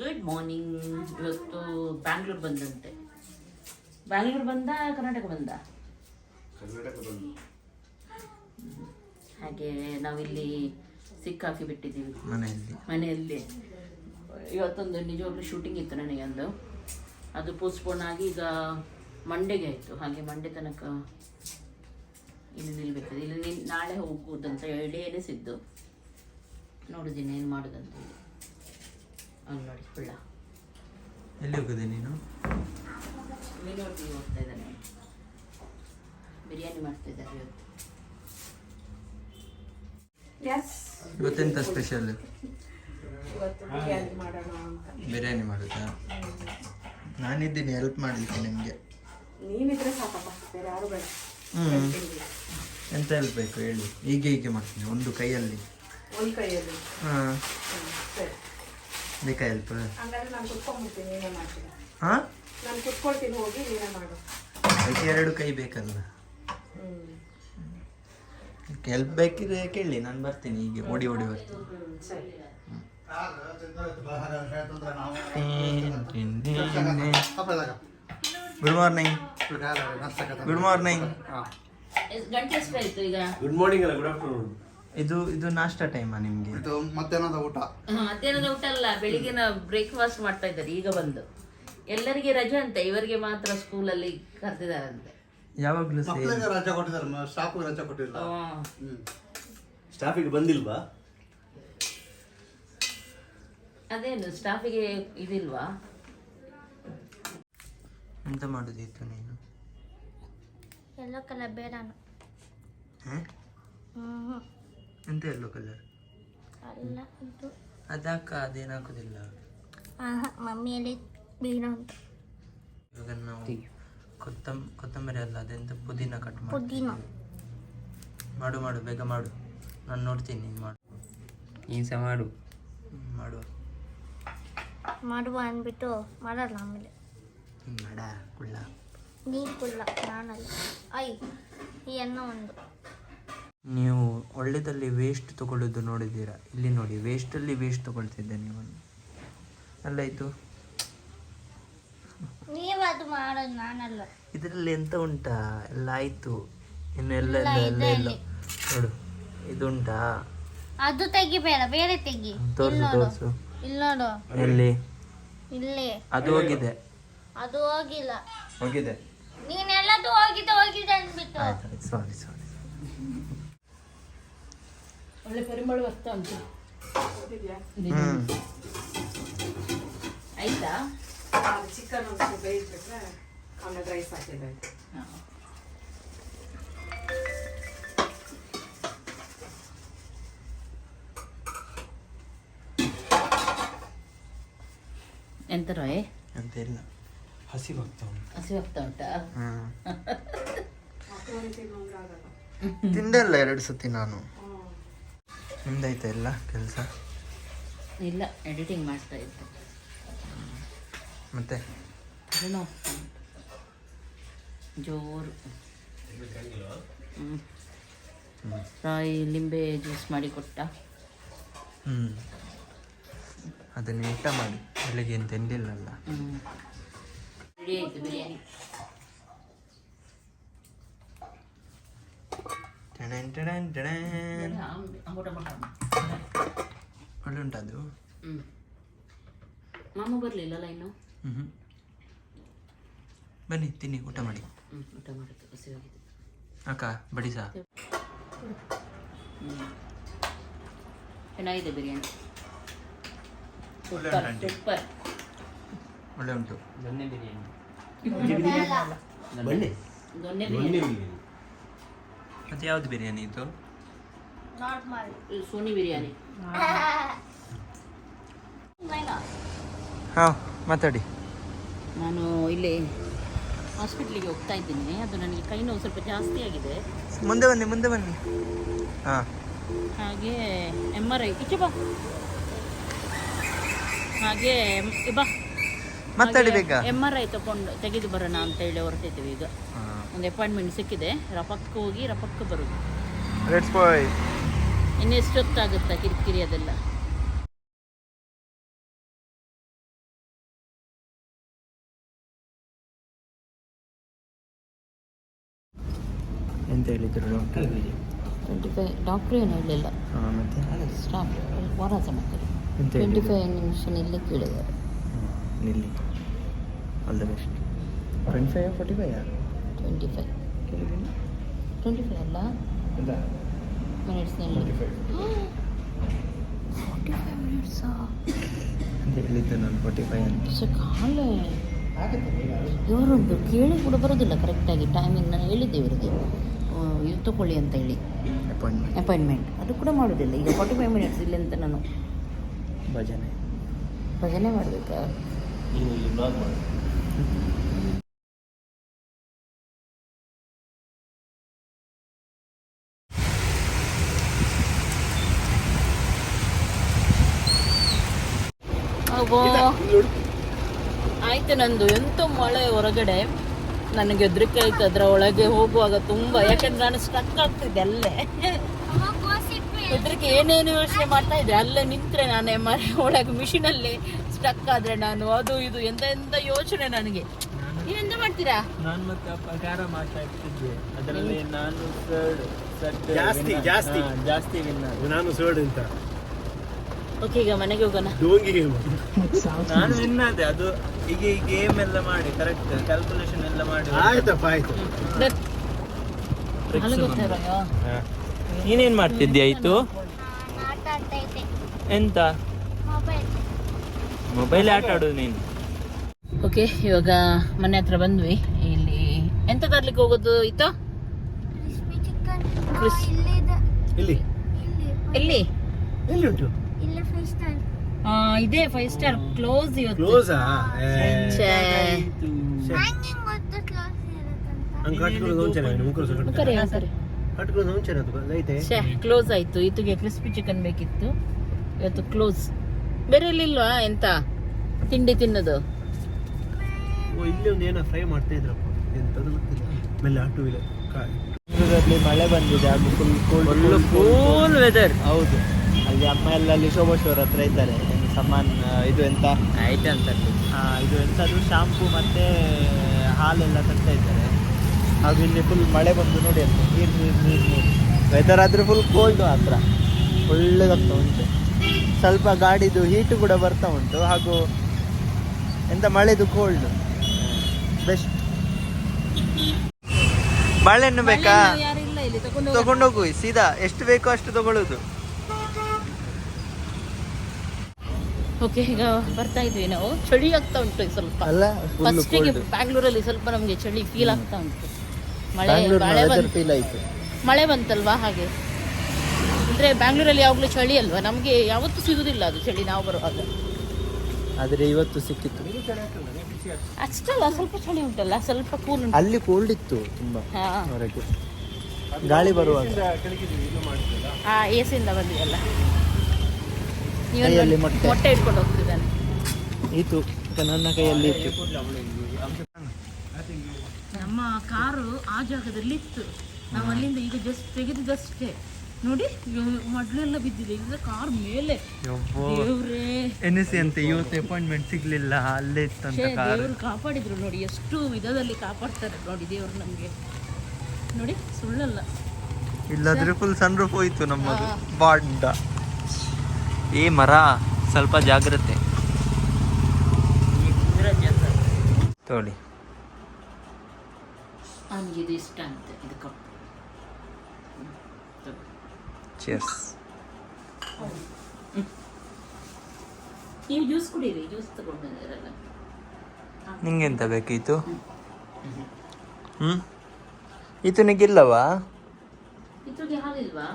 Good morning ಇವತ್ತು ಬ್ಯಾಂಗ್ಳೂರ್ ಬಂದಂತೆ. ಬ್ಯಾಂಗ್ಳೂರ್ ಬಂದ ಕರ್ನಾಟಕ ಬಂದ? ಕರ್ನಾಟಕ ಬಂದು. ಹಾಗೆ ನಾವಿಲ್ಲಿ ಸಿಕ್ಕಾಕಿ ಬಿಟ್ಟಿದ್ದೀವಿ. ಮನೆಯಲ್ಲಿ. ಮನೆಯಲ್ಲಿ. ಇವತ್ತೊಂದು ನಿಜವಾಗ್ಲೂ ಶೂಟಿಂಗ್ ಇತ್ತು ನನಗೆ ಒಂದು ಅದು ಪೋಸ್ಟ್ಪೋನ್ ಆಗಿ ಈಗ ಮಂಡೆಗೆ ಆಯಿತು. ಹಾಗೆ ಮಂಡೆ ತನಕ ಇಲ್ಲಿ ನಿಲ್ಬೇಕು ಇಲ್ಲಿ ನಿಲ್ ನಾಳೆ ಹೋಗುವುದಂತ ಹೇಳಿ ಎನಿಸಿದ್ದು ನೋಡಿದ್ದೀನಿ ಏನು ಮಾಡೋದಂತ ಹೇಳಿ. ಅಲ್ಲಿ ನೋಡಿ ಸುಳ್ಳ ಎಲ್ಲಿ ಹೋಗಿದೆ ನೀನು? ವಿನೋದಿಗೆ ಹೋಗ್ತಾ ಇದ್ದಾನೆ. ಬಿರಿಯಾನಿ ಮಾಡ್ತಾ ಇದ್ದಾರೆ ಇವತ್ತು. ಇವತ್ತೆಂತ ಸ್ಪೆಷಲ್ ಬಿರಿಯಾನಿ ಮಾಡೋಣ ಅಂತ. ಬಿರಿಯಾನಿ ಮಾಡುದಾ? ನಾನಿದ್ದೀನಿ ಹೆಲ್ಪ್ ಮಾಡಲಿಕ್ಕೆ ನಿಮಗೆ. ಹ್ಞೂ ಎಂತ ಹೇಳ್ಬೇಕು ಬೇಕು ಹೇಳಿ? ಹೀಗೆ ಹೀಗೆ ಮಾಡ್ತೀನಿ ಒಂದು ಕೈಯಲ್ಲಿ. ಒಂದು ಕೈಯಲ್ಲಿ. ಹಾಂ. ಬೇಕಾ ಹೆಲ್ಪ್ ಹಾಂ? ನಾನು ಕುತ್ಕೊಳ್ತೀನಿ ಹೋಗಿ ನೀನೇ ಮಾಡು. ಅದಕ್ಕೆ ಎರಡು ಕೈ ಬೇಕಲ್ಲ. ಹೆಲ್ಪ್ ಬೇಕಿದ್ರೆ ಕೇಳಿ ನಾನು ಬರ್ತೀನಿ ಹೀಗೆ ಓಡಿ ಓಡಿ ಬರ್ತೀನಿ. ಗುಡ್ ಮಾರ್ನಿಂಗ್ ಗುಡ್ ಮಾರ್ನಿಂಗ್ ಎಷ್ಟಾಯ್ತು ಈಗ? ಗುಡ್ ಮಾರ್ನಿಂಗ್ ಅಲ್ಲ ಗುಡ್ ಆಫ್ಟರ್ನೂನ್ ಇದು ಇದು ನಾಷ್ಟ ಟೈಮ್ ನಿಮ್ಗೆ? ಇದು ಮಧ್ಯಾಹ್ನದ ಊಟ. ಹ, ಮಧ್ಯಾಹ್ನದ ಊಟ ಅಲ್ಲ ಬೆಳಿಗ್ಗಿನ ಬ್ರೇಕ್ಫಾಸ್ಟ್ ಮಾಡ್ತಾ ಇದ್ದಾರೆ ಈಗ ಬಂದು. ಎಲ್ಲರಿಗೆ ರಜೆ ಅಂತ ಇವರಿಗೆ ಮಾತ್ರ ಸ್ಕೂಲಲ್ಲಿ ಕರೆದಿದ್ದಾರಂತೆ. ಯಾವಾಗಲೂ ಯಾವಾಗ್ಲೂ ಮಕ್ಕಳಿಗೆ ರಜೆ ಕೊಟ್ಟಿದ್ದಾರೆ ಸ್ಟಾಫ್ ರಜೆ ಕೊಟ್ಟಿಲ್ಲ. ಹ್ಮ್. ಗೆ ಸ್ಟಾಫಿಗೆ ಬಂದಿಲ್ವಾ? ಅದೇನು ಸ್ಟಾಫಿಗೆ ಇದಿಲ್ವಾ? ಎಂತ ಮಾಡೋದಿತ್ತು ನೀನು? ಎಲ್ಲೋ ಕಲರ್ ಬೇಡ ಹ್ಮ್ ಹ್ಞೂ ಎಂತ ಎಲ್ಲೋ ಕಲರ್ ಅಲ್ಲ ಇದು. ಅದಾಕ ಅದೇನಾಗೋದಿಲ್ಲ ಆಹಾ ಮಮ್ಮಿಯಲ್ಲಿ ಬೇಡ ಅಂತ ಇವಾಗ ನಾವು ಕೊತ್ತಂಬ ಕೊತ್ತಂಬರಿ ಅಲ್ಲ ಅದೆಂತ ಪುದೀನ ಕಟ್ ಮಾಡಿ ಪುದೀನ. ಮಾಡು ಮಾಡು ಬೇಗ ಮಾಡು. ನಾನು ನೋಡ್ತೀನಿ ನೀನು ಮಾಡು. ನೀನು ಸಹ ಮಾಡು ಮಾಡು. ಮಾಡುವ ಮಾಡುವ ಅಂದ್ಬಿಟ್ಟು ಮಾಡಲ್ಲ ಆಮೇಲೆ. ಮಾಡ ಕುಳ್ಳ. ನೀ ಕುಲ್ಲ ನಾನಲ್ಲ. ಐ ಈ ಅನ್ನ ಒಂದು. ನೀವು ಒಳ್ಳೆದಲ್ಲಿ ವೇಸ್ಟ್ ತಗೊಳ್ಳೋದು ನೋಡಿದ್ದೀರಾ? ಇಲ್ಲಿ ನೋಡಿ ವೇಸ್ಟಲ್ಲಿ ವೇಸ್ಟ್ ತಗೊಳ್ತಿದ್ದೆ ನೀವು ಅಲ್ಲ ಇದು ಇದರಲ್ಲಿ ಎಂತ ಉಂಟಾ? ಎಲ್ಲ ಆಯ್ತು. ಇನ್ನು ಎಲ್ಲ ಎಲ್ಲ ನೋಡು ಇದು ಉಂಟಾ ಅದು ತೆಗಿಬೇಡ ಬೇರೆ ತೆಗಿ. ತೋರಿಸು ತೋರಿಸು. ಇಲ್ಲಿ ನೋಡು ಎಲ್ಲಿ? ಇಲ್ಲಿ. ಅದು ಹೋಗಿದೆ. ಅದು ಹೋಗಿಲ್ಲ. ಹೋಗಿದೆ. ನೀನೆಲ್ಲದು ಹೋಗಿದೆ ಹೋಗಿದೆ ಅಂದ್ಬಿಟ್ಟು. ಸಾರಿ ಸಾರಿ ಒಳ್ಳೆ ಪರಿಮಳ ಬರ್ತಾ ಉಂಟು ಹ್ಮ್. ಆಯ್ತಾ? ಚಿಕನ್ ಒಂದು ಬೇಯಿಸ್ಬಿಟ್ರೆ ಆಮೇಲೆ ರೈಸ್ ಹಾಕಿದ್ರೆ. ಎಂತ ರಾಯ್ ಅಂತ ಇಲ್ಲ. ಹಸಿ ಹೋಗ್ತಾ ಉಂಟು. ಹಸಿ ಹೋಗ್ತಾ ಉಂಟಾ? ತಿಂದಲ್ಲ ಎರಡು ಸತಿ ನಾನು. ಹ್ಮ್ ನಿಮ್ದಾಯ್ತಾ ಎಲ್ಲ ಕೆಲಸ? ಇಲ್ಲ ಎಡಿಟಿಂಗ್ ಮಾಡ್ತಾ ಇದ್ದೆ. ಮತ್ತೆ? ಏನೋ. ಜೋರು. ಹ್ಮ್. ಲಿಂಬೆ ಜ್ಯೂಸ್ ಮಾಡಿ ಕೊಟ್ಟ. ಹ್ಞೂ ಅದನ್ನು ಊಟ ಮಾಡಿ. ಬೆಳಗ್ಗೆ ಏನು ತಿಂದಿಲ್ಲಲ್ಲ. ಬಿರಿಯಾನಿ ಟಣನ್ ಟಣನ್ ಟಣನ್. ಊಟ ಮಾಡ ಒಳ್ಳೆ ಉಂಟಾ ಅದು ಹ್ಞೂ ಮಾಮ ಬರಲಿಲ್ಲಲ್ಲ ಇನ್ನು ಹ್ಮ್. ಬನ್ನಿ ತಿನ್ನಿ ಊಟ ಮಾಡಿ. ಊಟ ಮಾಡಿದ್ದು ಹಸಿವಾಗಿದೆ ಅಕ್ಕ ಸಾ. ಚೆನ್ನಾಗಿದೆ ಬಿರಿಯಾನಿ. ಒಳ್ಳೆ ಸೂಪರ್. ಉಂಟು. ಸೂಪರ್ ಒಳ್ಳೆ ಉಂಟು ದೊನ್ನೆ ಬಿರಿಯಾನಿ ಬನ್ನಿ. ದೊನ್ನೆ ಬಿರಿಯಾನಿ. ಮತ್ತೆ ಯಾವ್ದು ಬಿರಿಯಾನಿ ಇದು? ಸೋನಿ ಬಿರಿಯಾನಿ. ಹಾಂ ಮಾತಾಡಿ. ನಾನು ಇಲ್ಲಿ ಹಾಸ್ಪಿಟ್ಲಿಗೆ ಹೋಗ್ತಾ ಇದ್ದೀನಿ. ಅದು ನನಗೆ ಕೈ ನೋವು ಸ್ವಲ್ಪ ಜಾಸ್ತಿ ಆಗಿದೆ. ಮುಂದೆ ಬನ್ನಿ ಮುಂದೆ ಬನ್ನಿ. ಹಾಂ. ಹಾಗೆ ಎಂ ಆರ್ ಐ ಈಚೆ ಬಾ. ಹಾಗೆ ಬಾ. ಮಾತಾಡಿ ಬೇಗ. ಎಂ ಆರ್ ಐ ತಗೊಂಡು ತೆಗೆದು ಬರೋಣ ಅಂತ ಹೇಳಿ ಹೊರಟಿದ್ದೀವಿ ಈಗ. ಹಾಂ. ಒಂದು ಅಪಾಯಿಂಟ್ಮೆಂಟ್ ಸಿಕ್ಕಿದೆ. ರಪಕ್ಕೆ ಹೋಗಿ ರಪಕ್ಕೆ ಬರೋದು. ಇನ್ನು ಎಷ್ಟೊತ್ತಾಗುತ್ತಾ ಕಿರಿಕಿರಿ ಅದೆಲ್ಲ? ಎಂತ ಹೇಳಿದ್ರು ಡಾಕ್ಟರ್ ಟ್ವೆಂಟಿ ಫೈವ್ ಡಾಕ್ಟ್ರು ಏನು ಹೇಳಿಲ್ಲ ಸ್ಟಾಪ್ ವಾರಾಸ ಮಕ್ಕಳು ಟ್ವೆಂಟಿ ಫೈವ್ ನಿಮಿಷ ನಿಲ್ಲಕ್ಕೆ ಹೇಳಿದ್ದಾರೆ ನಿಲ್ಲಿ. All the best twenty five forty five twenty five twenty five ಅಲ್ಲ ಮಿನಿಟ್ಸ್ನಲ್ಲಿ ಫೋರ್ಟಿ ಫೈವ್ ಮಿನಿಟ್ಸಾ ಅಂತ ಹೇಳಿದ್ದೆ ನಾನು ಫೋರ್ಟಿ ಫೈವ್ ಅಂತ ಕಾಲೇ ಇವರೊಂದು ಕೇಳಿ ಕೂಡ ಬರೋದಿಲ್ಲ ಕರೆಕ್ಟಾಗಿ ಟೈಮಿಂಗ್ ನಾನು ಹೇಳಿದ್ದೆ ಇವರಿಗೆ ಇದು ತಗೊಳ್ಳಿ ಅಂತ ಹೇಳಿ ಅಪಾಯಿಂಟ್ಮೆಂಟ್ ಅಪಾಯಿಂಟ್ಮೆಂಟ್ ಅದು ಕೂಡ ಮಾಡೋದಿಲ್ಲ ಈಗ ಫಾರ್ಟಿ ಫೈವ್ ಮಿನಿಟ್ಸ್ ಇಲ್ಲ ಅಂತ ನಾನು ಭಜನೆ ಭಜನೆ ಮಾಡಬೇಕಾ ನೀನು ಇಲ್ಲಿ ಬ್ಲಾಗ್ ಮಾಡು ಅಬ್ಬೋ. ಆಯ್ತು ನಂದು ಎಂತ ಮಳೆ ಹೊರಗಡೆ ನನಗೆ ಹೆದರಿಕೆ ಆಯ್ತು ಅದರ ಒಳಗೆ ಹೋಗುವಾಗ ತುಂಬಾ. ಯಾಕಂದ್ರೆ ನಾನು ಸ್ಟಕ್ ಆಗ್ತಿದ್ದೆ ಅಲ್ಲೇ. ಹೆದರಿಕೆ ಏನೇನು ಯೋಚನೆ ಮಾಡ್ತಾ ಇದ್ದೆ. ಅಲ್ಲೇ ನಿಂತ್ರೆ ನಾನು ಮನೆ ಒಳಗೆ ಮಿಷಿನಲ್ಲಿ ಸ್ಟಕ್ ಆದ್ರೆ ನಾನು ಅದು ಇದು ಎಂತ ಎಂತ ಯೋಚನೆ ನನಗೆ. ನೀವೆಂತ ಮಾಡ್ತೀರಾ? ನಾನು ಮತ್ತೆ ಅಪ್ಪ ಮಾಡ್ತಾ ಮಾತಾಡ್ತಿದ್ದೆ ಅದರಲ್ಲಿ ನಾನು ಜಾಸ್ತಿ, ಜಾಸ್ತಿ. ಜಾಸ್ತಿ ನಾನು ಸರ್ಡ್ ಅಂತ. ಓಕೆ ಈಗ ಮನೆಗೆ ಹೋಗೋಣ. ಡೋಂಗಿ ಗೇಮ್ ನಾನು ವಿನ್ ಆದೆ ಅದು ಈಗ ಈ ಗೇಮ್ ಎಲ್ಲ ಮಾಡಿ ಕರೆಕ್ಟ್ ಕ್ಯಾಲ್ಕುಲೇಷನ್ ಎಲ್ಲ ಮಾಡಿ ಆಯ್ತಪ್ಪ ಆಯ್ತು. ನೀನೇನ್ ಮಾಡ್ತಿದ್ದೆ ಆಯ್ತು ಎಂತ? ಮೊಬೈಲ್ ಮೊಬೈಲ್ ಆಟ ಆಡೋದು ನೀನು. ಓಕೆ ಇವಾಗ ಮನೆ ಹತ್ರ ಬಂದ್ವಿ. ಇಲ್ಲಿ ಎಂತ ತರ್ಲಿಕ್ಕೆ ಹೋಗೋದು ಇತ್ತು? ಇಲ್ಲಿ. ಎಲ್ಲಿ? ಎಲ್ಲಿ ಉಂಟು? ಇದೆ ಫೈವ್ ಸ್ಟಾರ್ ಕ್ಲೋಸ್ ಇವತ್ತು. ಕ್ಲೋಸಾ ಛೇ. ಕ್ಲಾಸ್ ಕರಿ ಕರಿ ಛೇ ಆಯ್ತು. ಇತ್ತಿಗೆ ಕ್ರಿಸ್ಪಿ ಚಿಕನ್ ಬೇಕಿತ್ತು. ಇವತ್ತು ಕ್ಲೋಸ್ ಬೇರೆ ಇಲ್ವಾ ಎಂತ? ತಿಂಡಿ ತಿನ್ನೋದು? ಓ ಇಲ್ಲಿ ಒಂದು ಏನೋ ಫ್ರೈ ಮಾಡ್ತಾ ಇದ್ರಪ್ಪ. ಎಂತದು ಗೊತ್ತಿಲ್ಲ. ಬೆಂಗಳೂರಲ್ಲಿ ಮಳೆ ಬಂದಿದೆ ಅದು ಫುಲ್ ಫುಲ್ ವೆದರ್ ಹೌದು. ಅಲ್ಲಿ ಅಮ್ಮ ಎಲ್ಲ ಅಲ್ಲಿ ಶೋಭಾ ಶೋರ್ ಹತ್ರ ಇದ್ದಾರೆ. ಸಮಾನ್ ಇದು ಎಂತ? ಐಟ ಅಂತ ಇದು ಎಂಥದ್ದು ಶಾಂಪೂ ಮತ್ತೆ ಹಾಲೆಲ್ಲ ತರ್ತಾ ಇದ್ದಾರೆ. ಹಾಗೂ ಇಲ್ಲಿ ಫುಲ್ ಮಳೆ ಬಂದು ನೋಡಿ ಅಂತ. ನೀರು ನೀರು ನೀರು ನೀರು. ವೆದರ್ ಆದರೆ ಫುಲ್ ಕೋಲ್ಡ್ ಹತ್ರ ಒಳ್ಳೇದಾಗ್ತಾ ಉಂಟು. ಸ್ವಲ್ಪ ಗಾಡಿದು ಹೀಟು ಕೂಡ ಬರ್ತಾ ಉಂಟು. ಹಾಗೂ ಎಂತ ಮಳೆದು ಕೋಲ್ಡ್ ಬೆಸ್ಟ್ ಬಾಳೆಹಣ್ಣು ಬೇಕಾ? ತಗೊಂಡೋಗು. ಸೀದಾ ಎಷ್ಟು ಬೇಕೋ ಅಷ್ಟು ತಗೊಳ್ಳೋದು ಓಕೆ ಈಗ ಬರ್ತಾ ಇದ್ವಿ ನಾವು. ಚಳಿ ಆಗ್ತಾ ಉಂಟು ಸ್ವಲ್ಪ. ಫಸ್ಟಿಗೆ ಬ್ಯಾಂಗ್ಳೂರಲ್ಲಿ ಸ್ವಲ್ಪ ನಮಗೆ ಚಳಿ ಫೀಲ್ ಆಗ್ತಾ ಉಂಟು. ಮಳೆ ಮಳೆ ಬಂತು. ಮಳೆ ಬಂತಲ್ವಾ ಹಾಗೆ? ಅಂದ್ರೆ ಬ್ಯಾಂಗ್ಳೂರಲ್ಲಿ ಯಾವಾಗಲೂ ಚಳಿ ಅಲ್ವಾ? ನಮಗೆ ಯಾವತ್ತೂ ಸಿಗುದಿಲ್ಲ ಅದು ಚಳಿ ನಾವು ಬರುವಾಗ. ಆದರೆ ಇವತ್ತು ಸಿಕ್ಕಿತ್ತು. ಅಷ್ಟಲ್ಲ ಸ್ವಲ್ಪ ಚಳಿ ಉಂಟಲ್ಲ ಸ್ವಲ್ಪ ಕೂಲ್ ಉಂಟು. ಅಲ್ಲಿ ಕೋಲ್ಡ್ ಇತ್ತು ತುಂಬಾ ಹಾ. ಹೊರಗೆ. ಗಾಳಿ ಬರುವಾಗ. ಆ ಎಸಿಯಿಂದ ಬಂದಿದೆಲ್ಲ ಕೈಯಲ್ಲಿ ಮೊಟ್ಟೆ. ಮೊಟ್ಟೆ. ಇಟ್ಕೊಂಡು ಹೋಗ್ತಿದ್ದಾನೆ. ಇತ್ತು ನನ್ನ ಕೈಯಲ್ಲಿ ಇತ್ತು ನಮ್ಮ ಕಾರು ಆ ಜಾಗದಲ್ಲಿ ಇತ್ತು. ನಾವು ಅಲ್ಲಿಂದ ಈಗ ಜಸ್ಟ್ ತೆಗೆದಿದ್ದಷ್ಟೇ. ನೋಡಿ ಮೊದಲೆಲ್ಲ ಬಿದ್ದಿದೆ. ಈಗ ಕಾರ್ ಮೇಲೆ. ಎನಿಸಿ ಅಂತ ಇವತ್ತು ಅಪಾಯಿಂಟ್ಮೆಂಟ್ ಸಿಗ್ಲಿಲ್ಲ. ಅಲ್ಲೇ ಇತ್ತಂತ ದೇವ್ರು ಕಾಪಾಡಿದ್ರು ನೋಡಿ ಎಷ್ಟು ವಿಧದಲ್ಲಿ ಕಾಪಾಡ್ತಾರೆ ನೋಡಿ ದೇವ್ರು ನಮಗೆ. ನೋಡಿ ಸುಳ್ಳಲ್ಲ. ಇಲ್ಲಾದ್ರೆ ಫುಲ್ ಸನ್ ರೂಫ್ ಹೋಯ್ತು ನಮ್ಮದು. ಬಾಡ್ಡ ಏ ಮರ ಸ್ವಲ್ಪ ಜಾಗ್ರತೆ. ತೋಳಿ. ಇಷ್ಟ ಅಂತ ಇದು ಕಪ್ ಚೇರ್ಸ್ ನೀವು ಜ್ಯೂಸ್ ಕುಡೀರಿ ಜ್ಯೂಸ್ ತಗೊಂಡಿದ್ದೀರಲ್ಲ ನಿಂಗೆಂತ ಬೇಕಿತ್ತು? ಹ್ಮ್. ಇತ್ತು ನಿಗಿಲ್ಲವಾ ಇದ್ರಿಗೆ ಹಾಲಿಲ್ವಾ?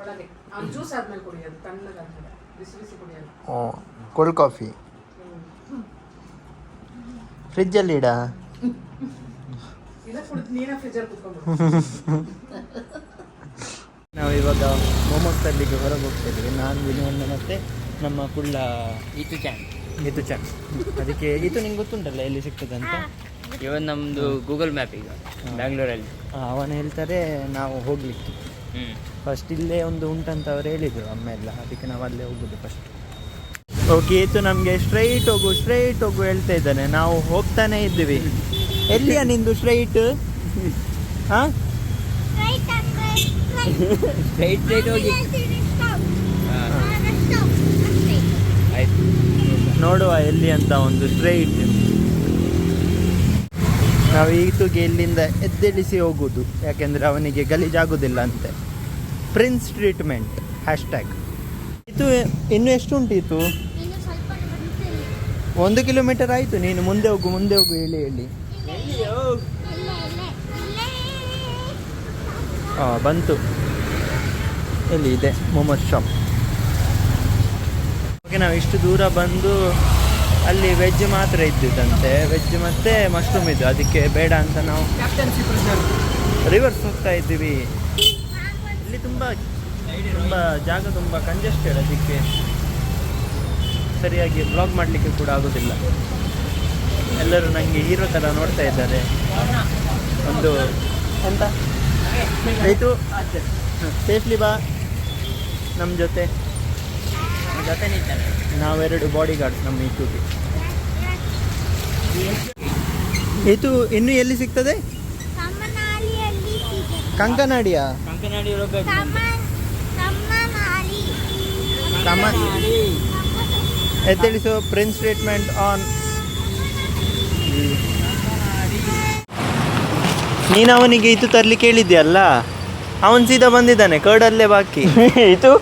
ಒಳಗೆ. ಅವ್ನು ಜ್ಯೂಸ್ ಆದ್ಮೇಲೆ ಕುಡಿಯೋದು ತಣ್ಣಗಾದ್ಮೇಲೆ ಬಿಸಿ ಬಿಸಿ ಕುಡಿಯೋದು ಓ ಕೋಲ್ಡ್ ಕಾಫಿ ಫ್ರಿಜ್ಜಲ್ಲಿ ಇಡ? ಇಲ್ಲ ಕುಡಿದು ನೀನೇ ಫ್ರಿಜ್ಜಲ್ಲಿ ಕುತ್ಕೊಂಡು ನಾವು ಇವಾಗ ಮೊಮೋಸ್ ತರಲಿಕ್ಕೆ ಹೊರಗೆ ಹೋಗ್ತಾ ಇದ್ದೀವಿ ನಾನು ವಿನೋನ್ನ ಮತ್ತೆ ನಮ್ಮ ಕುಳ್ಳ ಈತು ಚಾನ್ ಇತು ಚಾನ್ ಅದಕ್ಕೆ ಈತು ನಿಂಗೆ ಗೊತ್ತುಂಟಲ್ಲ ಎಲ್ಲಿ ಸಿಗ್ತದೆ ಅಂತ ಇವನ್ ನಮ್ದು ಗೂಗಲ್ ಮ್ಯಾಪ್ ಈಗ ಬ್ಯಾಂಗ್ಳೂರಲ್ಲಿ ಅವನು ಹೇಳ್ತಾರೆ ನಾವು ಹೋಗ್ಲಿಕ್ಕೆ. ಫಸ್ಟ್ ಇಲ್ಲೇ ಒಂದು ಉಂಟಂತ ಅವ್ರು ಹೇಳಿದರು ಅಮ್ಮ ಎಲ್ಲ ಅದಕ್ಕೆ ನಾವು ಅಲ್ಲೇ ಹೋಗೋದು ಫಸ್ಟ್ ಓಕೆ ಇತ್ತು ನಮಗೆ ಸ್ಟ್ರೈಟ್ ಹೋಗು ಸ್ಟ್ರೈಟ್ ಹೋಗು ಹೇಳ್ತಾ ಇದ್ದಾನೆ. ನಾವು ಹೋಗ್ತಾನೆ ಇದ್ದೀವಿ. ಎಲ್ಲಿಯ ನಿಂದು ಸ್ಟ್ರೈಟ್ ಹಾ? ಸ್ಟ್ರೈಟ್ ಸ್ಟ್ರೈಟ್ ಹೋಗಿ. ಆಯ್ತು. ನೋಡುವ ಎಲ್ಲಿ ಅಂತ ಒಂದು ಸ್ಟ್ರೈಟ್ ನಾವು ಈತುಗೆ ಇಲ್ಲಿಂದ ಎದ್ದೇಳಿಸಿ ಹೋಗೋದು ಯಾಕೆಂದರೆ ಅವನಿಗೆ ಗಲೀಜಾಗೋದಿಲ್ಲ ಅಂತೆ ಪ್ರಿನ್ಸ್ ಟ್ರೀಟ್ಮೆಂಟ್ ಹ್ಯಾಶ್ಟ್ಯಾಗ್ ಇದು ಇನ್ನು ಎಷ್ಟು ಉಂಟು ಇದು ಇನ್ನು ಸ್ವಲ್ಪ ಬಂತಿಲ್ಲ ಒಂದು ಕಿಲೋಮೀಟರ್ ಆಯಿತು. ನೀನು ಮುಂದೆ ಹೋಗು ಮುಂದೆ ಹೋಗು ಹೇಳಿ ಹೇಳಿ. ಹಾಂ ಬಂತು. ಎಲ್ಲಿ ಇದೆ ಮೊಮೋಸ್ ಶಾಪ್ ಓಕೆ ನಾವು ಇಷ್ಟು ದೂರ ಬಂದು ಅಲ್ಲಿ ವೆಜ್ ಮಾತ್ರ ಇದ್ದಿದ್ದಂತೆ. ವೆಜ್ ಮತ್ತೆ ಮಶ್ರೂಮ್ ಇದ್ದು. ಅದಕ್ಕೆ ಬೇಡ ಅಂತ ನಾವು ರಿವರ್ಸ್ ಹೋಗ್ತಾ ಇದ್ದೀವಿ. ಇಲ್ಲಿ ತುಂಬ ತುಂಬ ಜಾಗ ತುಂಬ ಕಂಜೆಸ್ಟೆಡ್ ಅದಕ್ಕೆ ಸರಿಯಾಗಿ ಬ್ಲಾಗ್ ಮಾಡಲಿಕ್ಕೆ ಕೂಡ ಆಗೋದಿಲ್ಲ. ಎಲ್ಲರೂ ನನಗೆ ಹೀರೋ ಥರ ನೋಡ್ತಾ ಇದ್ದಾರೆ. ಒಂದು ಎಂತ? ಆಯಿತು ಸೇಫ್ಲಿ ಬಾ. ನಮ್ಮ ಜೊತೆ. ಜೊತೆ ನಿಂತಾನೆ ನಾವೆರಡು ಬಾಡಿ ಗಾರ್ಡ್ಸ್ ನಮ್ಮ ಈತುಗೆ ಇದು ಇನ್ನು ಎಲ್ಲಿ ಸಿಗ್ತದೆ? ಕಂಕನಾಡಿಯ? ಕಂಕನಾಡಿ ಎತ್ತಳಿಸು ಪ್ರಿನ್ಸ್ ಟ್ರೀಟ್ಮೆಂಟ್ ಆನ್ ನೀನು ಅವನಿಗೆ ಇದು ತರ್ಲಿಕ್ಕೆ ಹೇಳಿದ್ಯಲ್ಲ? ಅವನು ಸೀದಾ ಬಂದಿದ್ದಾನೆ ಕರ್ಡಲ್ಲೇ ಬಾಕಿ. ಇದು?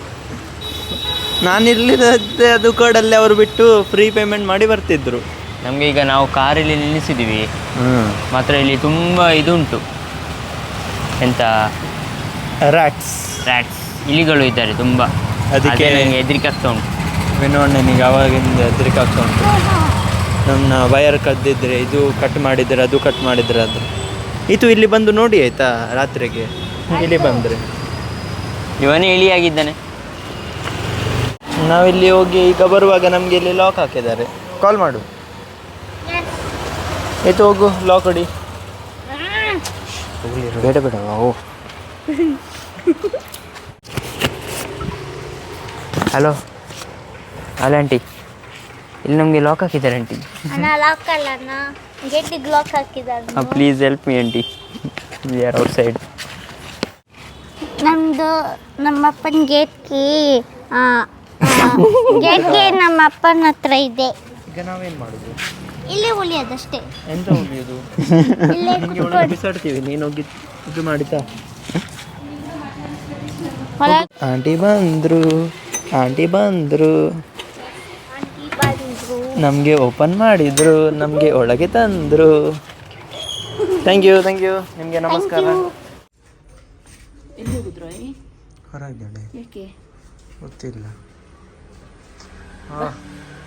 ನಾನಿರ್ಲಿದ್ದೆ ಅದು ಕಾರ್ಡಲ್ಲಿ ಅವರು ಬಿಟ್ಟು ಫ್ರೀ ಪೇಮೆಂಟ್ ಮಾಡಿ ಬರ್ತಿದ್ರು. ನಮಗೆ ಈಗ ನಾವು ಕಾರಲ್ಲಿ ನಿಲ್ಲಿಸಿದ್ದೀವಿ ಹ್ಞೂ ಮಾತ್ರ ಇಲ್ಲಿ ತುಂಬ ಇದುಂಟು. ಎಂತ? ರ್ಯಾಟ್ಸ್ ರ್ಯಾಟ್ಸ್ ಇಲಿಗಳು ಇದ್ದಾರೆ ತುಂಬ. ಅದಕ್ಕೆ- ನನಗೆ ಹೆದರಿಕೆ ಆಗ್ತಾ ಉಂಟು. ವಿನೋಣ್ಣನಿಗೆ ಅವಾಗಿಂದ ಹೆದರಿಕೆ ಆಗ್ತಾ ಉಂಟು. ನನ್ನ ವಯರ್ ಕದ್ದಿದ್ರೆ ಇದು ಕಟ್ ಮಾಡಿದ್ರೆ ಅದು ಕಟ್ ಮಾಡಿದ್ರೆ ಅದು. ಇದು ಇಲ್ಲಿ ಬಂದು ನೋಡಿ ಆಯಿತಾ ರಾತ್ರಿಗೆ? ಇಲ್ಲಿ ಬಂದರೆ. ಇವನೇ ಇಲಿಯಾಗಿದ್ದಾನೆ ನಾವಿಲ್ಲಿ ಹೋಗಿ ಈಗ ಬರುವಾಗ ನಮಗೆ ಇಲ್ಲಿ ಲಾಕ್ ಹಾಕಿದ್ದಾರೆ. ಕಾಲ್ ಮಾಡು. ಆಯ್ತು ಹೋಗು ಲಾಕ್ ಹೊಡಿ. ಬೇಡ ಬೇಡ ಓ ಹಲೋ ಹಲೋ ಆಂಟಿ ಇಲ್ಲಿ ನಮಗೆ ಲಾಕ್ ಹಾಕಿದ್ದಾರೆ ಆಂಟಿ ಅಣ್ಣ ಲಾಕ್ ಅಲ್ಲ ಅಣ್ಣ. ಗೇಟಿಗೆ ಲಾಕ್ ಹಾಕಿದ್ದಾರೆ please help me aunty we are outside ನಮ್ಮದು ನಮ್ಮಪ್ಪನ ಗೇಟ್ಗೆ ಗೇಟ್ಗೆ ನಮ್ಮ ಅಪ್ಪನ ಹತ್ರ ಇದೆ? ಈಗ ನಾವೇನು ಮಾಡೋದು? ಇಲ್ಲೇ ಉಳಿಯೋದಷ್ಟೇ. ಎಂತ ಉಳಿಯೋದು? ಇಲ್ಲೇ ನಿಮಗೆ ಒಳಗೆ ಬಿಸಾಡ್ತೀವಿ ನೀನು ಹೋಗಿ ಇದು ಮಾಡಿತಾ? ಆಂಟಿ ಬಂದ್ರು ಆಂಟಿ ಬಂದರು. ಬಂದ್ರು. ನಮಗೆ ಓಪನ್ ಮಾಡಿದ್ರು ನಮಗೆ ಒಳಗೆ ತಂದ್ರು. ಥ್ಯಾಂಕ್ ಯು ಥ್ಯಾಂಕ್ ಯು ನಿಮಗೆ ನಮಸ್ಕಾರ. ಎಲ್ಲಿ ಹೋಗುದ್ರು ಈ? ಹೊರಗಡೆ ಯಾಕೆ? ಗೊತ್ತಿಲ್ಲ.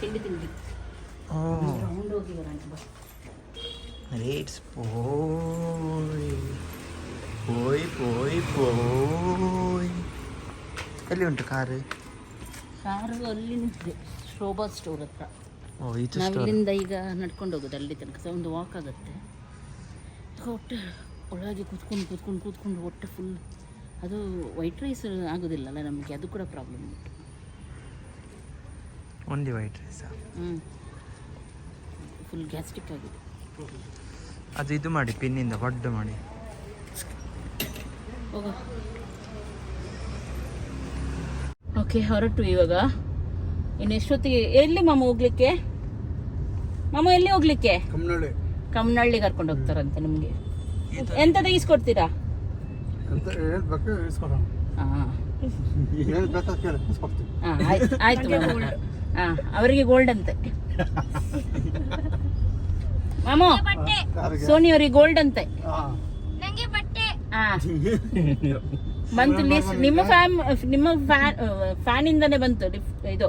ತಿಂಡಿ ತಿಂಡಿ. ರೌಂಡ್ ಹೋಗಿ ಬರೋಣ ಬಾ. ರೇಟ್ಸ್ ಪೋಯ್ ಪೋಯ್ ಪೋಯ್ ಪೋಯ್ ಎಲ್ಲಿ ಉಂಟು ಕಾರು? ಕಾರು ಅಲ್ಲಿ ನಿಂತಿದೆ. ಶೋಭಾ ಸ್ಟೋರ್ ಹತ್ರ. ನಾವು ಇಲ್ಲಿಂದ ಈಗ ನಡ್ಕೊಂಡು ಹೋಗೋದು ಅಲ್ಲಿ ತನಕ. ಒಂದು ವಾಕ್ ಆಗುತ್ತೆ. ಹೊಟ್ಟೆ ಒಳಗೆ ಕೂತ್ಕೊಂಡು ಕೂತ್ಕೊಂಡು ಕೂತ್ಕೊಂಡು ಹೊಟ್ಟೆ ಫುಲ್ ಅದು ವೈಟ್ ರೈಸ್ ಆಗೋದಿಲ್ಲಲ್ಲ ನಮಗೆ ಅದು ಕೂಡ ಪ್ರಾಬ್ಲಮ್ ಉಂಟು. Only white rice full gastric ಆಗಿದೆ. ಅದು ಇದು ಮಾಡಿ ಪಿನ್ನಿಂದ ಬಡ್ಡ ಮಾಡಿ. ಓಕೆ ಹೊರಟು ಇವಾಗ. ಇನ್ನು ಎಷ್ಟೊತ್ತಿಗೆ ಎಲ್ಲಿ ಮಾಮ ಹೋಗ್ಲಿಕ್ಕೆ? ಮಾಮ ಎಲ್ಲಿ ಹೋಗ್ಲಿಕ್ಕೆ? ಕಮ್ನಳ್ಳಿ. ಕರ್ಕೊಂಡು ಹೋಗ್ತಾರಂತೆ ನಿಮಗೆ. ಎಂತ ತೆಗಿಸ್ಕೊಡ್ತೀರಾ? ಅಂತ ಏನು ಬೇಕು ಇಸ್ಕೊಡೋಣ ಹಾಂ. ಏನು ಬೇಕಾದ ಕೇಳಿ ಇಸ್ಕೊಡ್ತೀವಿ ಆಯ್ತು ಆಯ್ತು ಹಾಂ ಅವರಿಗೆ ಗೋಲ್ಡ್ ಅಂತೆ. ಮಾಮು ಸೋನಿ ಅವರಿಗೆ ಗೋಲ್ಡ್ ಅಂತೆ. ಹಾಂ. ನಂಗೆ ಬಟ್ಟೆ. ಹಾ. ಬಂತು ಲಿಸ್ಟ್ ನಿಮ್ಮ ಫ್ಯಾಮ್ ನಿಮ್ಮ ಫ್ಯಾನ್ ಫ್ಯಾನ್ ಇಂದಾನೆ ಬಂತು ಇದು.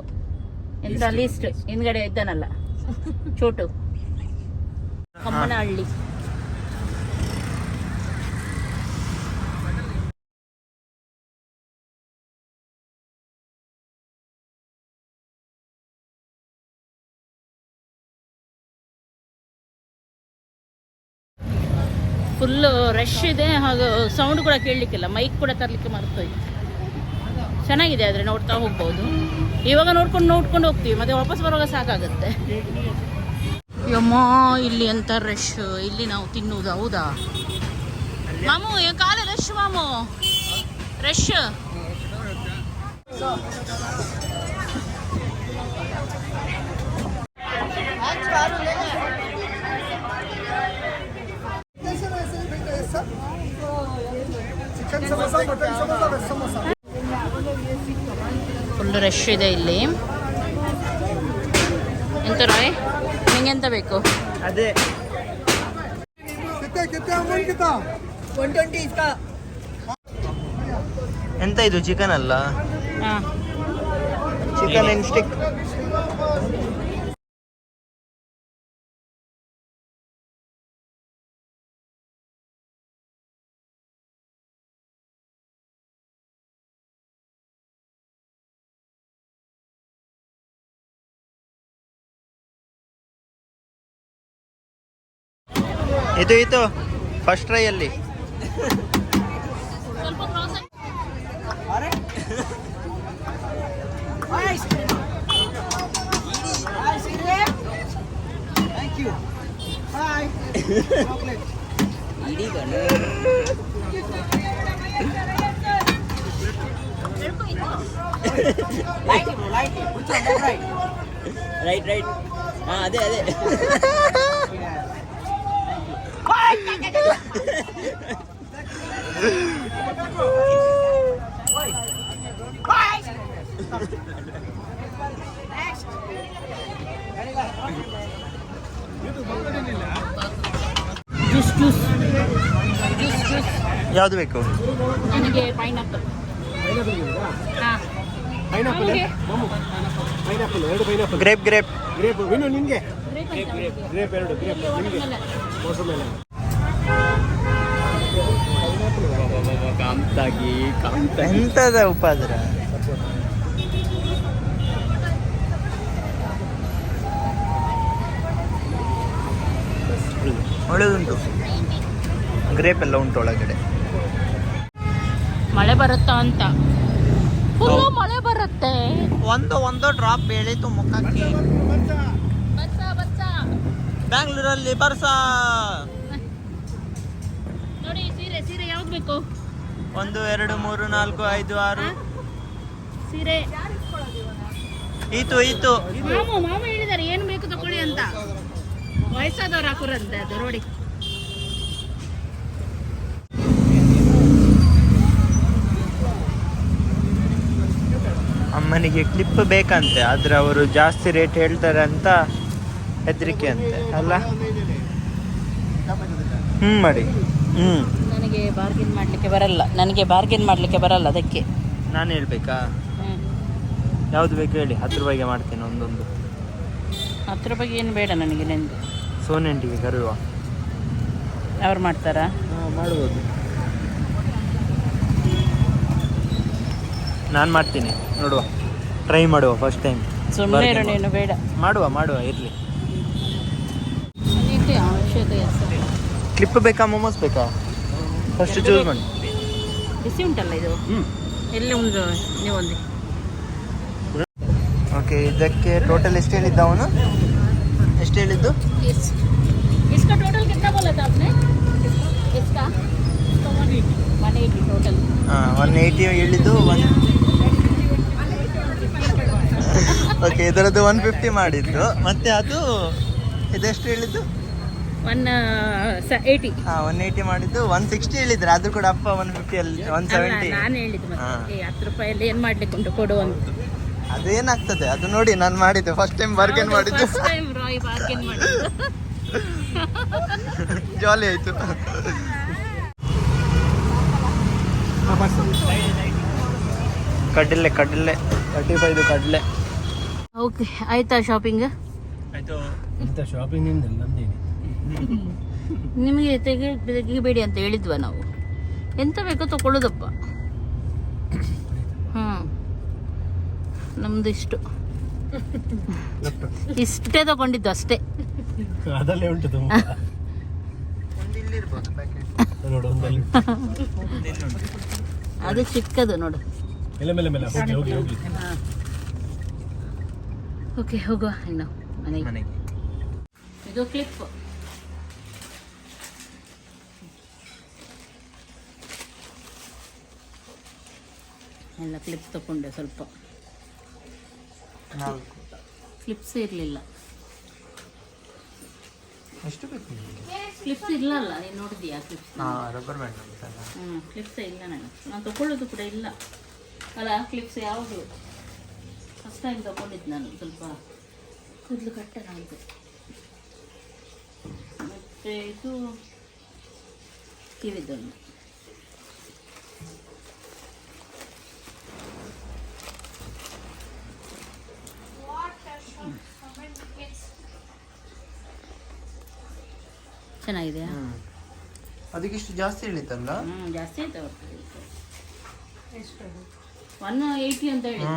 ಎಂತ ಲಿಸ್ಟ್ ಹಿಂದ್ಗಡೆ ಇದ್ದಾನಲ್ಲ. ಚೋಟು. ಕಮ್ಮನಹಳ್ಳಿ. ರಶ್ ಇದೆ, ಹಾಗೂ ಸೌಂಡ್ ಕೂಡ ಕೇಳಲಿಕ್ಕಿಲ್ಲ ಮೈಕ್ ಕೂಡ ತರಲಿಕ್ಕೆ ಮರ್ತೋಯ್ತು. ಚೆನ್ನಾಗಿದೆ ಆದರೆ ನೋಡ್ತಾ ಹೋಗ್ಬೋದು. ಇವಾಗ ನೋಡ್ಕೊಂಡು ನೋಡ್ಕೊಂಡು ಹೋಗ್ತೀವಿ, ಮತ್ತೆ ವಾಪಸ್ ಬರುವಾಗ ಸಾಕಾಗುತ್ತೆ. ಯಮ್ಮ, ಇಲ್ಲಿ ಅಂತ ರಶ್ ಇಲ್ಲಿ ನಾವು ತಿನ್ನುವುದು ಹೌದಾ? ಮಾಮು ಕಾಲ ರಶ್ ಮಾಮು? ರಶ್ ಫುಲ್ ರಶ್ ಇದೆ ಇಲ್ಲಿ. ಎಂತ ರಾಯ್ ನಿಂಗೆ ಎಂತ ಬೇಕು? ಅದೇ. ಎಂತ ಇದು ಚಿಕನ್ ಅಲ್ಲ? ಚಿಕನ್ ಸ್ಟಿಕ್ ಇದು ಇದು ಫಸ್ಟ್ ಟ್ರೈ ಅಲ್ಲಿ. ರೈಟ್ ರೈಟ್ ಹಾ ಅದೇ ಅದೇ ಜ್ಯೂಸ್ ಜ್ಯೂಸ್ ಜ್ಯೂಸ್ ಜ್ಯೂಸ್ ಯಾವ್ದು ಬೇಕು ನನಗೆ ಪೈನಾಪಲ್ ಪೈನಾಪಲ್ ಪೈನಾಪಲ್ ಎರಡು ಪೈನಾಪಲ್ ಗ್ರೇಪ್ ಗ್ರೇಪ್ ಗ್ರೇಪ್ ಇನ್ನು ನಿನ್ಗೆ. ಗ್ರೇಪ್ ಎರಡು ಎಂತದ ಉಪಾದ್ರ? ಒಳ್ಳೆದುಂಟು. ಗ್ರೇಪ್ ಎಲ್ಲ ಉಂಟು ಒಳಗಡೆ. ಮಳೆ ಬರುತ್ತಾ ಅಂತ? ಫುಲ್ಲು ಮಳೆ ಬರುತ್ತೆ. ಒಂದು ಒಂದು ಡ್ರಾಪ್ ಬೆಳೀತು ಮುಖಕ್ಕೆ. ಬ್ಯಾಂಗ್ಳೂರಲ್ಲಿ ಬರ್ಸ. ನೋಡಿ ಸೀರೆ ಸೀರೆ ಯಾವ್ದು ಬೇಕು? ಒಂದು ಎರಡು ಮೂರು ನಾಲ್ಕು ಐದು ಆರು. ಸೀರೆ. ಇತ್ತು ಇತ್ತು ಮಾಮು ಮಾಮು ಹೇಳಿದ್ದಾರೆ ಏನು ಬೇಕು ತಗೊಳ್ಳಿ ಅಂತ. ವಯಸ್ಸಾದವ್ರು ಹಾಕೋರಂತೆ ಅದು ನೋಡಿ. ಅಮ್ಮನಿಗೆ ಕ್ಲಿಪ್ ಬೇಕಂತೆ ಆದ್ರೆ ಅವರು ಜಾಸ್ತಿ ರೇಟ್ ಹೇಳ್ತಾರೆ ಅಂತ ಹೆದರಿಕೆ ಅಂತೆ ಅಲ್ಲ? ಹ್ಞೂ ಮಾಡಿ. ಹ್ಞೂ ನನಗೆ ಬಾರ್ಗೇನ್ ಮಾಡಲಿಕ್ಕೆ ಬರಲ್ಲ. ನನಗೆ ಬಾರ್ಗೇನ್ ಮಾಡಲಿಕ್ಕೆ ಬರಲ್ಲ ಅದಕ್ಕೆ. ನಾನು ಹೇಳ್ಬೇಕಾ. ಯಾವ್ದು ಬೇಕು ಹೇಳಿ. ಹತ್ತು ರೂಪಾಯಿಗೆ ಮಾಡ್ತೇನೆ ಒಂದೊಂದು. ಹತ್ತು ರೂಪಾಯಿಗೆ ಏನು ಬೇಡ ನನಗೆ ನಿಂದು. ಸೋನೆಂಟಿಗೆ ಕರೆಯುವ. ಅವ್ರು ಮಾಡ್ತಾರಾ? ಮಾಡ್ಬೋದು. ನಾನು ಮಾಡ್ತೀನಿ. ನೋಡುವ. ಟ್ರೈ ಮಾಡುವ ಫಸ್ಟ್ ಟೈಮ್ ಸುಮ್ಮನೆ ನೀನು ಬೇಡ. ಮಾಡುವ ಮಾಡುವ ಇರಲಿ. ಕ್ಲಿಪ್ ಬೇಕಾ ಮೊಮೋಸ್ ಬೇಕಾ ಫಸ್ಟ್ ಚೂಸ್ ಮಾಡಿ ಬಿಸಿ ಉಂಟಲ್ಲ ಇದು ಎಲ್ಲಿ ಒಂದು ನೀವೊಂದು ಓಕೆ ಇದಕ್ಕೆ ಟೋಟಲ್ ಎಷ್ಟು ಹೇಳಿದ್ದ ಅವನು ಎಷ್ಟು ಹೇಳಿದ್ದು इस इसका टोटल कितना बोला था आपने इसका one eighty one eighty total ಹಾಂ ಒನ್ ಏಯ್ಟಿ ಹೇಳಿದ್ದು ಒನ್ ಓಕೆ ಇದರದ್ದು ಒನ್ ಫಿಫ್ಟಿ ಮಾಡಿದ್ದು ಮತ್ತೆ ಅದು ಇದೆಷ್ಟು ಹೇಳಿದ್ದು वन ಏಯ್ಟಿ ಹಾಂ ಒನ್ ಏಯ್ಟಿ ಮಾಡಿದ್ದು ಒನ್ ಸಿಕ್ಸ್ಟಿ ಹೇಳಿದ್ರೆ. ಅದು ಕೂಡ ಅಪ್ಪ ಒನ್ ಫಿಫ್ಟಿ ಅಲ್ಲಿ ಒನ್ ಸೆವೆಂಟಿ ನಾನು ಹೇಳಿದ್ದು ಮತ್ತೆ. ಹತ್ತು ರೂಪಾಯಲ್ಲಿ ಏನು ಮಾಡ್ಲಿಕ್ಕೆ ಉಂಟು? ಕೊಡು ಅಂತ. ಅದೇನಾಗ್ತದೆ? ಅದು ನೋಡಿ ನಾನು ಮಾಡಿದ್ದೆ. ಫಸ್ಟ್ ಟೈಮ್ ಬಾರ್ಗೇನ್ ಮಾಡಿದ್ದು. ಫಸ್ಟ್ ಟೈಮ್ ರಾಯ್ ಬಾರ್ಗೇನ್ ಮಾಡಿದ್ದು. ಜಾಲಿ ಆಯಿತು. ಕಡಲೆ ಕಡಲೆ. ತರ್ಟಿ ಫೈವ್ ಕಡಲೆ. ಓಕೆ ಆಯ್ತಾ ಶಾಪಿಂಗ್ ಆಯ್ತು. ಇಂಥ ಶಾಪಿಂಗ್ ನಮ್ದೇನೆ ನಿಮಗೆ ತೆಗಿ ತೆಗಿಬೇಡಿ ಅಂತ ಹೇಳಿದ್ವ ನಾವು? ಎಂತ ಬೇಕೋ ತಗೊಳ್ಳೋದಪ್ಪ. ಹ್ಞೂ ನಮ್ದು ಇಷ್ಟು. ಇಷ್ಟೇ ತಗೊಂಡಿದ್ದು ಅಷ್ಟೇ. ಅದಲ್ಲೇ ಉಂಟು ಅದು ಚಿಕ್ಕದು ನೋಡು. ಓಕೆ ಹೋಗುವ ಇನ್ನು ಮನೆಗೆ. ಮನೆಗೆ. ಇದು ಕ್ಲಿಪ್ ಎಲ್ಲ ಕ್ಲಿಪ್ಸ್ ತಗೊಂಡೆ ಸ್ವಲ್ಪ. ಕ್ಲಿಪ್ಸ್ ಇರಲಿಲ್ಲ. ಎಷ್ಟು ಬೇಕು ಕ್ಲಿಪ್ಸ್ ಇಲ್ಲ ಅಲ್ಲ ನೀನು ನೋಡಿದ್ಯಾ ಕ್ಲಿಪ್ಸ್ ರಬ್ಬರ್ ಬ್ಯಾಂಡ್ ಹ್ಞೂ ಕ್ಲಿಪ್ಸ್ ಇಲ್ಲ ನನಗೆ. ನಾನು ತಗೊಳ್ಳೋದು ಕೂಡ ಇಲ್ಲ. ಅಲ್ಲ ಕ್ಲಿಪ್ಸ್ ಯಾವುದು? ಫಸ್ಟ್ ಟೈಮ್ ತಗೊಂಡಿದ್ದು ನಾನು ಸ್ವಲ್ಪ ಕೂದಲು ಕಟ್ಟಣ ನಾನು ಮತ್ತು ಇದು ಕಿವಿದೊಂದು. ಚೆನ್ನಾಗಿದೆಯಾ ಹ್ಞೂ ಅದಕ್ಕಿಷ್ಟು ಜಾಸ್ತಿ ಹೇಳಿತಲ್ಲ ಹ್ಞೂ ಜಾಸ್ತಿ ಆಯ್ತು ಒನ್ ಏಯ್ಟಿ ಅಂತ ಹೇಳಿ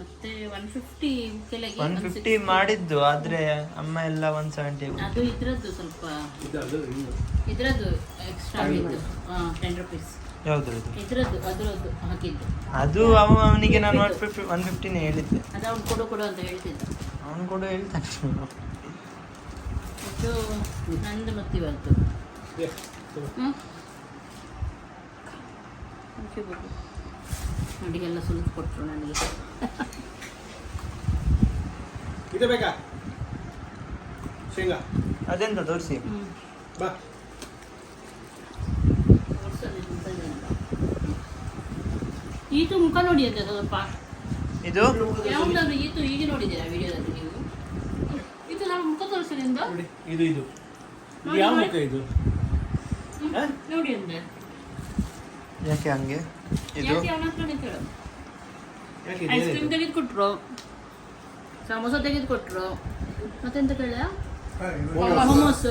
ಮತ್ತೆ ಒನ್ ಫಿಫ್ಟಿ ಕೆಳಗೆ ಒನ್ ಫಿಫ್ಟಿ ಮಾಡಿದ್ದು ಆದ್ರೆ ಅಮ್ಮ ಎಲ್ಲ ಒನ್ ಸೆವೆಂಟಿ ಅದು ಇದ್ರದ್ದು ಸ್ವಲ್ಪ ಇದ್ರದ್ದು ಎಕ್ಸ್ಟ್ರಾ ಆಗಿದ್ದು ಟೆನ್ ರುಪೀಸ್ ಯಾವ್ದು ಇದು? ಇದ್ರದ್ದು ಅದ್ರದ್ದು ಹಾಕಿದ್ದು. ಅದು ಅವ ಅವನಿಗೆ ನಾನು ಒನ್ ಫಿಫ್ಟಿ ಒನ್ ಫಿಫ್ಟಿನೇ ಹೇಳಿದ್ದೆ. ಅದು ಅವ್ನು ಕೊಡು ಕೊಡು ಅಂತ ಹೇಳ್ತಿದ್ದ. ಅವನು ಕೂಡ ಹೇಳ್ತಾನೆ. ಇದು ನಂದು ಮತ್ತೆ ಬಂತು ಕೊಟ್ರು ನೋಡಿ ಎಲ್ಲ ಸುಲಿದು ಕೊಟ್ಟರು ನನಗೆ. ಇದು ಬೇಕಾ? ಶೇಂಗಾ. ಅದೆಂತ ತೋರಿಸಿ? ಹ್ಮ್. ಬಾ. ಈತು ಮುಖ ನೋಡಿ ಅಂತ ಸ್ವಲ್ಪ. ಇದು? ಯಾವ್ದಾದ್ರು ಈತು ಈಗ ನೋಡಿದ್ದೀರಾ ವಿಡಿಯೋದಲ್ಲಿ ನೀವು? ನಮ್ಮ ಮುಖ ನೋಡಿ ಇದು ಇದು. ಇದು ಯಾವ ಮುಖ ಇದು? ಹಾ? ನೋಡಿ ಅಂದ್ರೆ ಯಾಕೆ ಹಂಗೆ? ಇದು? ಯಾಕೆ ಅವನ ಐಸ್? ಕ್ರೀಮ್ ತೆಗೆದು ಕೊಟ್ರು ಸಮೋಸ ತೆಗೆದು ಕೊಟ್ರು ಮತ್ತೆಂತ ಕೇಳ ಮೊಮೋಸ್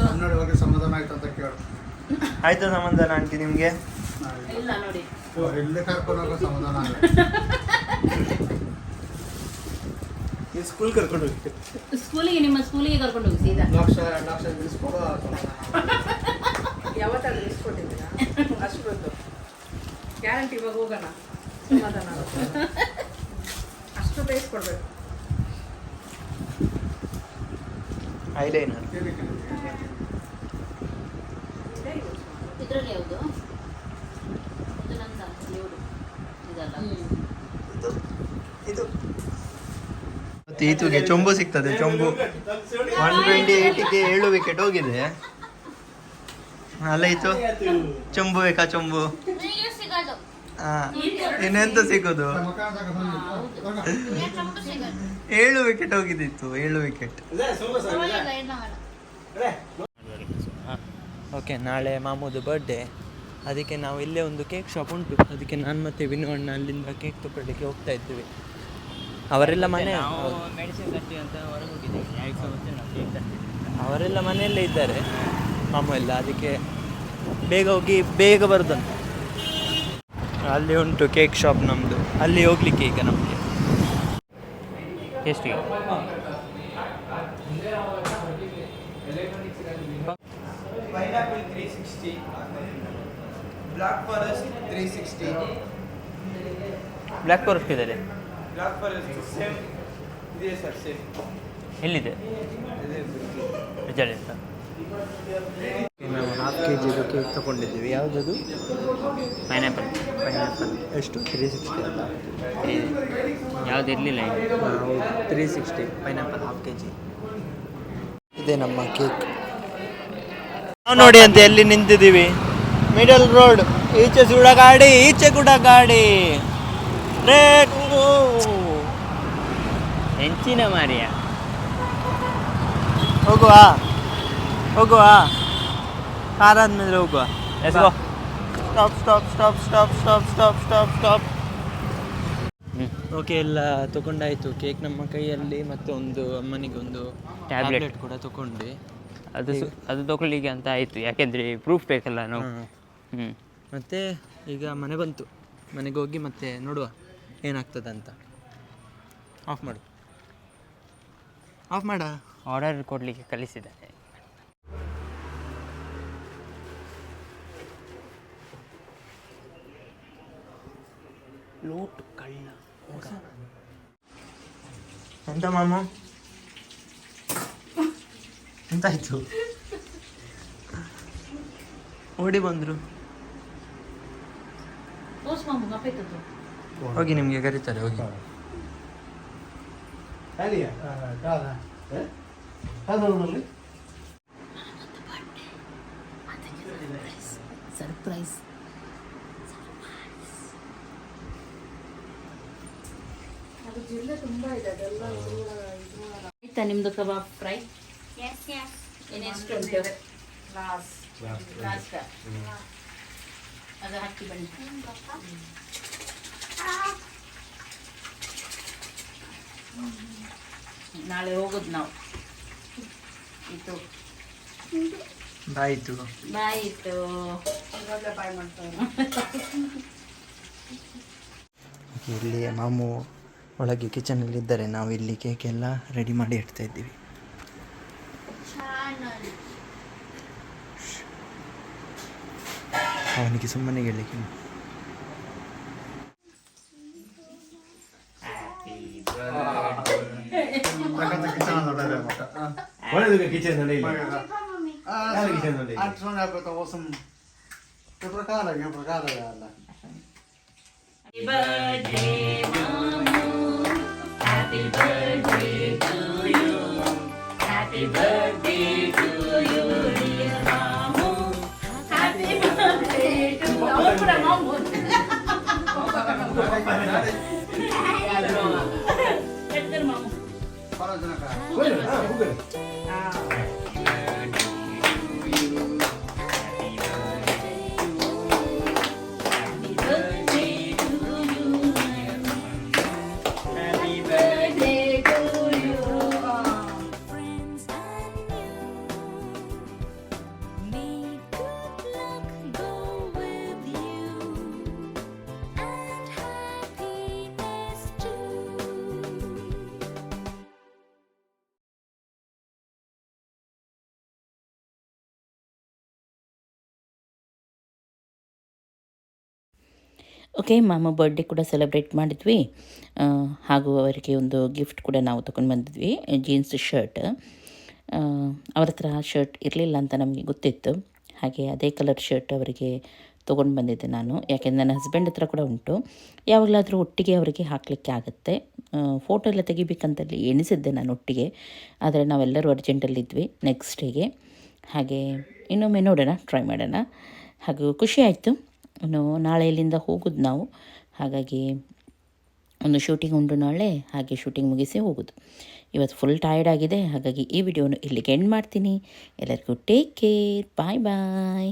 ಸಮಾಧಾನ ಆಯ್ತು ಅಂತ ಕೇಳು. ಆಯ್ತಾ ಸಮಾಧಾನ ಆಂಟಿ ನಿಮ್ಗೆ? ಇಲ್ಲ. ನೋಡಿ. ಎಲ್ಲ ಕರ್ಕೊಂಡು ಹೋಗೋ ಸಮಾಧಾನ ಆಗಲ್ಲ ಸ್ಕೂಲ್ ಕರ್ಕೊಂಡು ಹೋಗಿ. ಸ್ಕೂಲಿಗೆ ನಿಮ್ಮ ಸ್ಕೂಲಿಗೆ ಕರ್ಕೊಂಡು ಹೋಗಿ ಸೀದಾ? ಲಕ್ಷ ಲಕ್ಷ ನಿಲ್ಲಿಸ್ಕೊಡೋ ಯಾವತ್ತಾದ್ರೂ ಅಷ್ಟು ಅಷ್ಟೊಂದು ಗ್ಯಾರಂಟಿ ಇವಾಗ ಹೋಗೋಣ. ಸಮಾಧಾನ ಅಷ್ಟು ಬೇಯಿಸ್ಕೊಡ್ಬೇಕು ಐಲೈನರ್ ಇದರಲ್ಲಿ ಯಾವುದು? ಇದು ನಂದ ಇದಲ್ಲ. ಇದಲ್ಲ ಇದು. ಮತ್ತೆ ಈತುಗೆ ಚೊಂಬು ಸಿಗ್ತದೆ, ಚೊಂಬು. ಒನ್ ಟ್ವೆಂಟಿ ಏಯ್ಟಿಗೆ ಏಳು ವಿಕೆಟ್ ಹೋಗಿದೆ. ಅಲ್ಲ ಚೊಂಬು ಬೇಕಾ, ಚೊಂಬು? ಇನ್ನೆಂತ ಸಿಗೋದು? ಏಳು ವಿಕೆಟ್ ಹೋಗಿದ್ದಿತ್ತು ಏಳು ವಿಕೆಟ್. ಓಕೆ, ನಾಳೆ ಮಾಮೂದು ಬರ್ಡೇ ಅದಕ್ಕೆ ನಾವು ಇಲ್ಲೇ ಒಂದು ಕೇಕ್ ಶಾಪ್ ಉಂಟು. ಅದಕ್ಕೆ ನಾನು ಮತ್ತೆ ವಿನು ಅಣ್ಣ ಅಲ್ಲಿಂದ ಕೇಕ್ ತಗೊಳ್ಳಿಕ್ಕೆ ಹೋಗ್ತಾ ಇದ್ದೀವಿ ಅವರೆಲ್ಲ ಮನೆ ಮೆಡಿಸಿನ್ ತರ್ತೀವಿ ಅಂತ ಹೊರಗೆ ಹೋಗಿದ್ದೀವಿ. ಯಾಕೆ ಮತ್ತೆ ನಾವು ಕೇಕ್ ಅವರೆಲ್ಲ ಮನೆಯಲ್ಲೇ ಇದ್ದಾರೆ. ಮಾಮು ಎಲ್ಲ ಅದಕ್ಕೆ ಬೇಗ ಹೋಗಿ ಬೇಗ ಬರೋದಂತ ಅಲ್ಲಿ ಉಂಟು ಕೇಕ್ ಶಾಪ್ ನಮ್ಮದು ಅಲ್ಲಿ ಹೋಗ್ಲಿಕ್ಕೆ ಈಗ ನಮಗೆ. ಎಷ್ಟಿಗೆ pineapple three sixty black forest three sixty black forest ಇದೆ ಬ್ಲಾಕ್ ಫಾರೆಸ್ಟ್ ಸೇಮ್ ಇದೆ ಸರ್ ಸೇಮ್ ಎಲ್ಲಿದೆ? ಅಂತ ನಾವು ಹಾಫ್ ಕೆ ಜಿದು ಕೇಕ್ ತೊಗೊಂಡಿದ್ದೀವಿ. ಯಾವುದದು? ಪೈನಾಪಲ್ ಪೈನಾಪಲ್ ಎಷ್ಟು? ತ್ರೀ ಸಿಕ್ಸ್ಟಿ ಅಲ್ಲ? ಯಾವ್ದು ಇರಲಿಲ್ಲ ಹೌದು three sixty pineapple half K G ಇದೆ ನಮ್ಮ ಕೇಕ್ ನಾವು ನೋಡಿ ಅಂತ ಎಲ್ಲಿ ನಿಂತಿದ್ದೀವಿ? ಮಿಡಲ್ ರೋಡ್ ಈಚೆ ಸುಡ ಗಾಡಿ ಈಚೆ ಕೂಡ ಗಾಡಿ ರೇಟ್ ಹೆಂಚಿನ ಮಾರಿಯ ಹೋಗುವ. ಹೋಗುವ. ಕಾರಾದ್ಮೇಲೆ ಹೋಗುವ stop stop stop stop stop stop stop stop okay ಎಲ್ಲ ತಗೊಂಡಾಯ್ತು. ಕೇಕ್ ನಮ್ಮ ಕೈಯಲ್ಲಿ ಮತ್ತೆ ಒಂದು ಅಮ್ಮನಿಗೆ ಒಂದು. ಟ್ಯಾಬ್ಲೆಟ್ ಕೂಡ ತಗೊಂಡ್ವಿ ಅದು ಅದು ತಗೊಳ್ಳಿಕ್ಕೆ ಅಂತ ಆಯಿತು. ಯಾಕೆಂದರೆ ಪ್ರೂಫ್ ಬೇಕಲ್ಲ ನಾವು. ಹ್ಞೂ ಮತ್ತೆ ಈಗ ಮನೆ ಬಂತು. ಮನೆಗೆ ಹೋಗಿ ಮತ್ತೆ ನೋಡುವ. ಏನಾಗ್ತದಂತ. ಆಫ್ ಮಾಡು. ಆಫ್ ಮಾಡ. ಆರ್ಡರ್ ಕೊಡಲಿಕ್ಕೆ ಕಲಿಸಿದ್ದಾರೆ ಲೋಟ್ ಕಳ್ಳ. ಎಂತ ಮಾಮ? ಎಂತಾಯ್ತು? ಓಡಿ ಬಂದ್ರು. ಹೋಗಿ ನಿಮಗೆ ಕರೀತಾರೆ ಹೋಗಿ. ಸರ್ಪ್ರೈಸ್. ಅದು ಜಿಲ್ಲೆ ತುಂಬಾ ಇದೆ ಅದೆಲ್ಲ ದೂರ ಇದು ಆಯ್ತಾ ನಿಮ್ದು ಕಬಾಬ್ ಫ್ರೈ? ಇನ್ನೆಷ್ಟು ಲಾಸ್ಟ್ ಅದು ಹಾಕಿ ಬನ್ನಿ. ನಾಳೆ ಹೋಗೋದು ನಾವು. ಇತ್ತು ಬಾಯಿತು. ಬಾಯಿತು. ಬಾಯ್ ಮಾಡ್ತಾರೆ ಇಲ್ಲಿ ಮಾಮು ಒಳಗೆ ಕಿಚನಲ್ಲಿ ಇದ್ದಾರೆ. ನಾವು ಇಲ್ಲಿ ಕೇಕ್ ಎಲ್ಲ ರೆಡಿ ಮಾಡಿ ಇಡ್ತಾ ಇದ್ದೀವಿ. ಅವನಿಗೆ ಸುಮ್ಮನೆ కొనేది కిచెన్ నుండి kitchen Happy birthday to you. Happy birthday to you. Oh, Mamu. Happy birthday, okay ಮಾಮ ಬರ್ಡೇ ಕೂಡ ಸೆಲೆಬ್ರೇಟ್ ಮಾಡಿದ್ವಿ. ಹಾಗೂ ಅವರಿಗೆ ಒಂದು ಗಿಫ್ಟ್ ಕೂಡ ನಾವು ತೊಗೊಂಡು ಬಂದಿದ್ವಿ ಜೀನ್ಸ್ ಶರ್ಟ್ ಅವ್ರ ಹತ್ರ ಶರ್ಟ್ ಇರಲಿಲ್ಲ ಅಂತ ನಮಗೆ ಗೊತ್ತಿತ್ತು. ಹಾಗೆ ಅದೇ ಕಲರ್ ಶರ್ಟ್ ಅವರಿಗೆ ತೊಗೊಂಡು ಬಂದಿದ್ದೆ ನಾನು. ಯಾಕೆಂದರೆ ನನ್ನ ಹಸ್ಬೆಂಡ್ ಹತ್ರ ಕೂಡ ಉಂಟು. ಯಾವಾಗಲಾದರೂ ಒಟ್ಟಿಗೆ ಅವರಿಗೆ ಹಾಕಲಿಕ್ಕೆ ಆಗುತ್ತೆ. ಫೋಟೋ ಎಲ್ಲ ತೆಗಿಬೇಕಂತಲ್ಲಿ ಎಣಿಸಿದ್ದೆ ನಾನು ಒಟ್ಟಿಗೆ. ಆದರೆ ನಾವೆಲ್ಲರೂ ಅರ್ಜೆಂಟಲ್ಲಿದ್ವಿ ನೆಕ್ಸ್ಟ್ ಡೇಗೆ ಹಾಗೆ ಇನ್ನೊಮ್ಮೆ ನೋಡೋಣ ಟ್ರೈ ಮಾಡೋಣ. ಹಾಗೂ ಖುಷಿ ಆಯಿತು. ನಾಳೆ ಇಲ್ಲಿಂದ ಹೋಗೋದು ನಾವು. ಹಾಗಾಗಿ ಒಂದು ಶೂಟಿಂಗ್ ಉಂಟು ನಾಳೆ, ಹಾಗೆ ಶೂಟಿಂಗ್ ಮುಗಿಸಿ ಹೋಗೋದು. ಇವತ್ತು ಫುಲ್ ಟಯರ್ಡ್ ಆಗಿದೆ, ಹಾಗಾಗಿ ಈ ವಿಡಿಯೋನು ಇಲ್ಲಿಗೆ ಎಂಡ್ ಮಾಡ್ತೀನಿ. ಎಲ್ಲರಿಗೂ ಟೇಕ್ ಕೇರ್ ಬಾಯ್ ಬಾಯ್